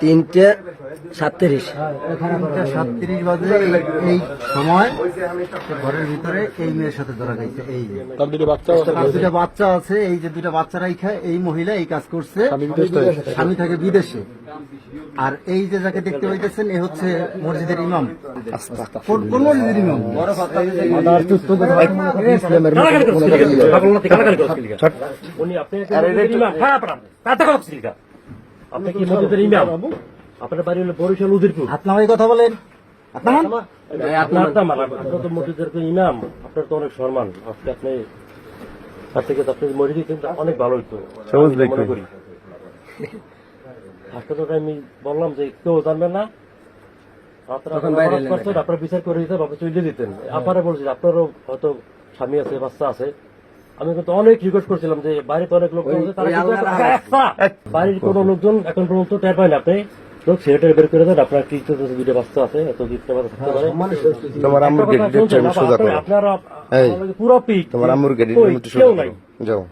তিনটে সাতত্রিশ। তিনটা সাতত্রিশ বাজে এই সময় ঘরের ভিতরে এই মেয়ের সাথে ধরা গেছে এই দুটো বাচ্চা বাচ্চা আছে এই যে দুটা বাচ্চারাই খায় এই মহিলা এই কাজ করছে। স্বামী থাকে বিদেশে। আর এই যে যাকে দেখতে পাইতেছেন এ হচ্ছে মসজিদের ইমাম। কোন কোন মসজিদের ইমাম? উনি আপনি আপনি কি মসজিদের ইমাম? আপনার বাড়ি হলো বরিশাল উদিরপুর হাত নামাই কথা বলেন। হাত আপনার তো আপনার তো মসজিদের ইমাম। আপনার তো অনেক সম্মান। আজকে আপনি তার থেকে তো আপনি মসজিদ কিন্তু অনেক ভালো হইতো। আমি মনে করি। বললাম যে কেউ জানবেন না। আপনারা আপনারা বিচার করে দিতেন আপনি চলে দিতেন। আপনারা বলছেন আপনারও হয়তো স্বামী আছে বাচ্চা আছে। আমি কিন্তু অনেক রিকোয়েস্ট করছিলাম যে বাড়িতে অনেক লোক বাড়ির কোনো লোকজন এখন পর্যন্ত টের পায় না। আপনি লোক বের করে দেন আপনার কি দুটো বাচ্চা আছে এত দিতে পারে থাকতে পারে? তোমার আম্মুর একটা গেট শুনছেন, সোজা করো। আপনারা পুরো পিক তোমার আম্মুর গেট কই, একটু সোজা করো যাও।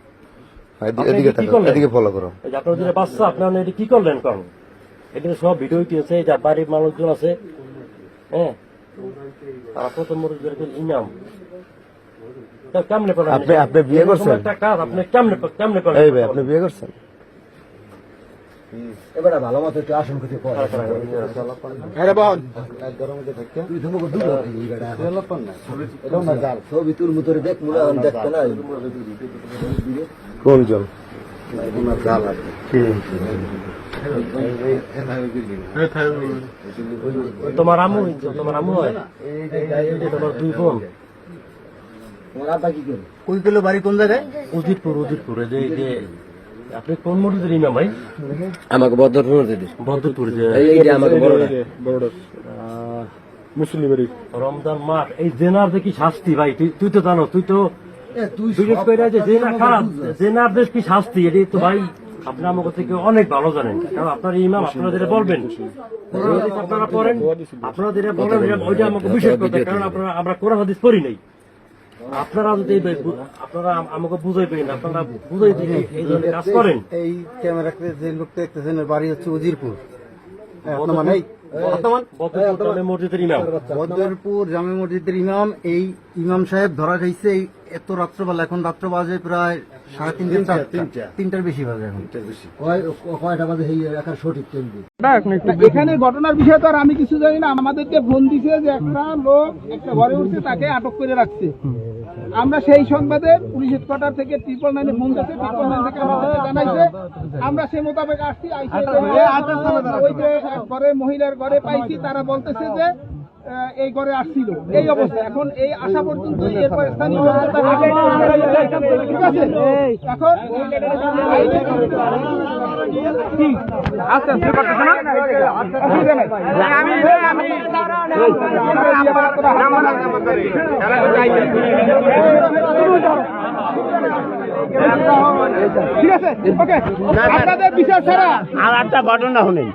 এদি- আপনি এদিকে কি থাকো এদিকে ফলো করো। এই যে আপনার বাচ্চা আপনার এটা কি করলেন কারণ এটা সব ভিডিও হইতেছে এই যে বাড়ির মানুষজন আছে। হ্যাঁ? আপনার তো মরে ইনাম। কেমনে করেন আপনি- আপনি বিয়ে করছেন? একটা কাজ আপনি কেমনে কেমনে করেন এই ভাই আপনি বিয়ে করছেন? এবারে ভালো মতো একটু আসন করতে পড় তুই তো দুটো এই বেটা এটাও না জাল ছবি তুল মুতরে দেখ মুলা দেখতে না কোন জন জাল আছে। তোমার আম্মু তোমার আম্মু হয়? তোমার দুই বোন। তোমার আব্বা কি করে কই গেল বাড়ি কোন জায়গায়? উদিতপুর উদিতপুর যে যে আপনি কোন মসজিদের ইমাম ভাই? আমাকে বদরপুর দিদি ভদ্রপুর যে এই যে আমাকে বড়টা মুসলিমেরই রমজান মাস এই জেনার কি শাস্তি ভাই তুই তুই তো জানো তুই তো তুই বিশেষ করে যে জেনা খারাপ জেনার দেশ কি শাস্তি এটি তো ভাই আপনি আমাকে থেকে অনেক ভালো জানেন। কারণ আপনার ইমাম আপনারা যেটা বলবেন আপনারা পড়েন আপনারা যেটা বলেন ওইটা আমাকে বিশেষ করতে কারণ আপনারা আমরা কোরআন হাদিস পড়ি নাই। আপনারা যদি আপনারা আম- আমাকে বুঝাইবেন আপনারা বুঝাই এই ধরনের কাজ করেন। এই ক্যামেরাতে যে লোক দেখতেছেন বাড়ি হচ্ছে উজিরপুর। বর্তমান? জামে মসজিদের ইমাম। বদরপুর জামে মসজিদের ইমাম এই ইমাম সাহেব ধরা খাইছে এই এত রাত্রবেলা এখন রাত্র বাজে প্রায় সাড়ে তিনটা চারটা। তিনটার বেশি বাজে এখন। কয়টা বাজে? এই একার সঠিক কেন্দ্রে এখানে ঘটনার বিষয়ে তো আর আমি কিছু জানি না। আমাদেরকে ফোন দিছে যে একটা লোক একটা ঘরে উঠছে তাকে আটক করে রাখছে। আমরা সেই সংবাদে পুলিশ হেডকোয়ার্টার থেকে ট্রিপল নাইনে ফোন দিচ্ছে ট্রিপল নাইন থেকে আমাদেরকে জানাইছে। আমরা সেই মোতাবেক আসছি ওই যে ঘরে মহিলার ঘরে পাইছি তারা বলতেছে যে এই ঘরে আসছিল। এই অবস্থা। এখন এই আসা পর্যন্ত এরপর স্থানীয় ঠিক আছে এখন কি আস্তে আস্তে করতেছে না অসুবিধা নাই। আমি আমি ঠিক আছে? ওকে আপনাদের বিচার ছাড়া আর একটা ঘটনা শুনেন।